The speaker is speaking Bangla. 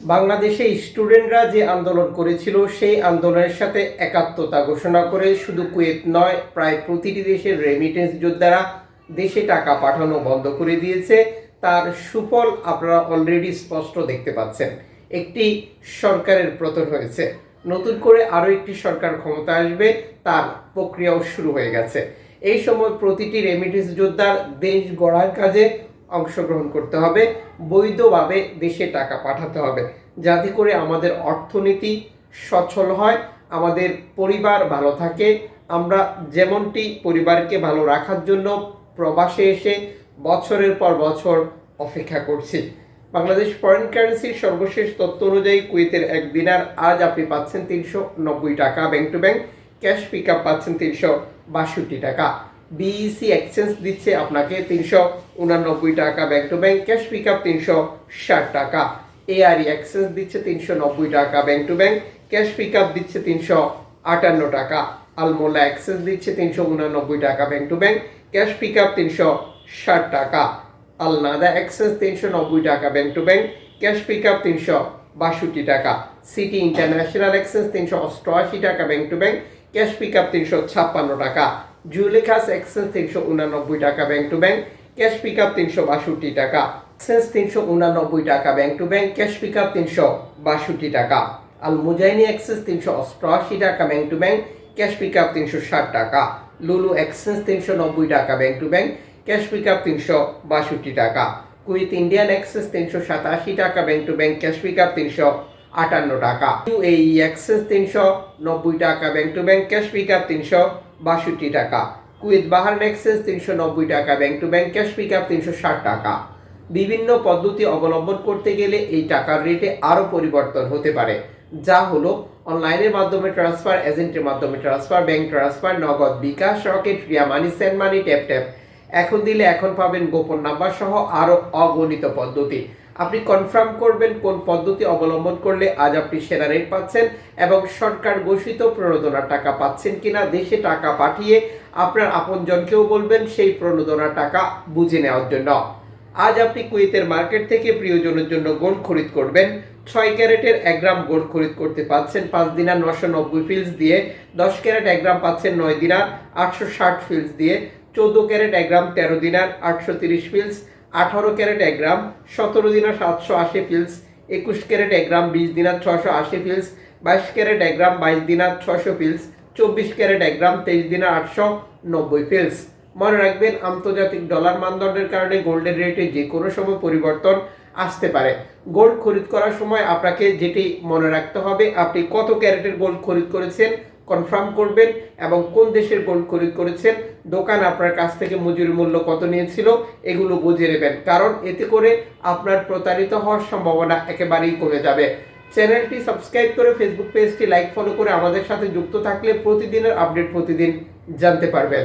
বাংলাদেশে স্টুডেন্টরা যে আন্দোলন করেছিল, সেই আন্দোলনের সাথে একাত্মতা ঘোষণা করে শুধু কুয়েত নয়, প্রায় প্রতিটি দেশের রেমিটেন্স যোদ্ধারা দেশে টাকা পাঠানো বন্ধ করে দিয়েছে। তার সুফল আপনারা অলরেডি স্পষ্ট দেখতে পাচ্ছেন। একটি সরকারের পতন হয়েছে। নতুন করে আরও একটি সরকার ক্ষমতা আসবে, তার প্রক্রিয়াও শুরু হয়ে গেছে। এই সময় প্রতিটি রেমিটেন্স যোদ্ধার দেশ গড়ার কাজে অংশগ্রহণ করতে হবে। বৈধভাবে দেশে টাকা পাঠাতে হবে। যাতে করে আমাদের অর্থনীতি সচ্ছল হয়, আমাদের পরিবার ভালো থাকে। আমরা যেমনটি পরিবারকে ভালো রাখার জন্য প্রবাসে এসে বছরের পর বছর অপেক্ষা করছি। বাংলাদেশ ফরেন কারেন্সির সর্বশেষ তথ্য অনুযায়ী কুয়েতের এক দিনার আজ আপনি পাচ্ছেন তিনশো নব্বই টাকা bank to bank. Cash pick up পাচ্ছেন তিনশো বাষট্টি টাকা। বিইসি এক্সচেঞ্জ দিচ্ছে আপনাকে তিনশো উনানব্বই টাকা bank to bank cash pick up তিনশো ষাট টাকা। এআরই এক্সচেঞ্জ দিচ্ছে তিনশো নব্বই টাকা bank to bank cash pick up দিচ্ছে তিনশো আটান্ন টাকা। আলমোলা এক্সচেঞ্জ দিচ্ছে তিনশো উনানব্বই টাকা bank to bank cash pick up তিনশো ষাট টাকা। আলনাদা এক্সচেঞ্জ তিনশো নব্বই টাকা bank to bank cash pick up তিনশো বাষট্টি টাকা। সিটি ইন্টারন্যাশনাল এক্সচেঞ্জ তিনশো অষ্টআশি টাকা bank to bank cash pick up তিনশো ছাপ্পান্ন টাকা। জুলেখাস এক্সচেঞ্জ তিনশো উনানব্বই টাকা bank to bank, cash pick up তিনশো বাষট্টি টাকা এক্সচেঞ্জ তিনশো উনানব্বই টাকা bank to bank, cash pick up তিনশো বাষট্টি টাকা। আল মুজাইনি এক্সচেঞ্জ তিনশো অষ্টআশি টাকা bank to bank, cash pick up তিনশো ষাট টাকা। লুলু এক্সচেঞ্জ তিনশো নব্বই টাকা bank to bank, cash pick up তিনশো বাষট্টি টাকা। কুইথ ইন্ডিয়ান এক্সেস তিনশো সাতাশি টাকা bank to bank, cash pick up তিনশো আটান্ন টাকা। ইউএই এক্সেস তিনশো নব্বই টাকা bank to bank, cash pick up তিনশো বাষট্টি টাকা। কুয়েত বাহারান এক্সেস তিনশো নব্বই টাকা, bank to bank cash pick up তিনশো ষাট টাকা। বিভিন্ন পদ্ধতি অবলম্বন করতে গেলে এই টাকার রেটে আরও পরিবর্তন হতে পারে, যা হলো অনলাইনের মাধ্যমে ট্রান্সফার, এজেন্টের মাধ্যমে transfer, bank transfer, Nagad bKash, Rocket, Ria money, send money, tap tap. এখন দিলে এখন পাবেন গোপন নাম্বার সহ আরও অগণিত পদ্ধতি। আপনি কনফার্ম করবেন কোন পদ্ধতি অবলম্বন করলে আজ আপনি সেরা রেট পাচ্ছেন এবং সরকার ঘোষিত প্রণোদনার টাকা পাচ্ছেন কিনা, দেশে টাকা পাঠিয়ে আপনার আপনজনকেও বলবেন সেই প্রণোদনার টাকা বুঝে নেওয়ার জন্য। আজ আপনি কুয়েতের মার্কেট থেকে প্রিয়জনের জন্য গোল্ড খরিদ করবেন। ছয় ক্যারেটের এক গ্রাম গোল্ড খরিদ করতে পাচ্ছেন পাঁচ দিনার নশো নব্বই ফিলস দিয়ে। দশ ক্যারেট এক গ্রাম পাচ্ছেন নয় দিনার আটশো ষাট ফিলস দিয়ে। চোদ্দ ক্যারেট এক গ্রাম তেরো দিনার আটশো তিরিশ ফিলস। আঠারো ক্যারেট এক গ্রাম, সতেরো দিনা সাতশো আশি ফিলস, একুশ ক্যারেট এক গ্রাম, বিশ দিনার ছশো আশি ফিলস, বাইশ ক্যারেট এক গ্রাম, বাইশ দিনার ছশো ফিলস, চব্বিশ ক্যারেট এক গ্রাম, তেইশ দিনার আটশো নব্বই ফিলস। মনে রাখবেন, আন্তর্জাতিক ডলার মানদণ্ডের কারণে গোল্ডের রেটে যে কোনো সময় পরিবর্তন আসতে পারে। গোল্ড খরিদ করার সময় আপনাকে যেটি মনে রাখতে হবে, আপনি কত ক্যারেটের গোল্ড খরিদ করেছেন কনফার্ম করবেন এবং কোন দেশের গোল্ড খরিদ করেছেন, দোকান আপনার কাছ থেকে মজুরি মূল্য কত নিয়েছিল, এগুলো বুঝে নেবেন। কারণ এতে করে আপনার প্রতারিত হওয়ার সম্ভাবনা একেবারেই কমে যাবে। চ্যানেলটি সাবস্ক্রাইব করে ফেসবুক পেজটি লাইক ফলো করে আমাদের সাথে যুক্ত থাকলে প্রতিদিনের আপডেট প্রতিদিন জানতে পারবেন।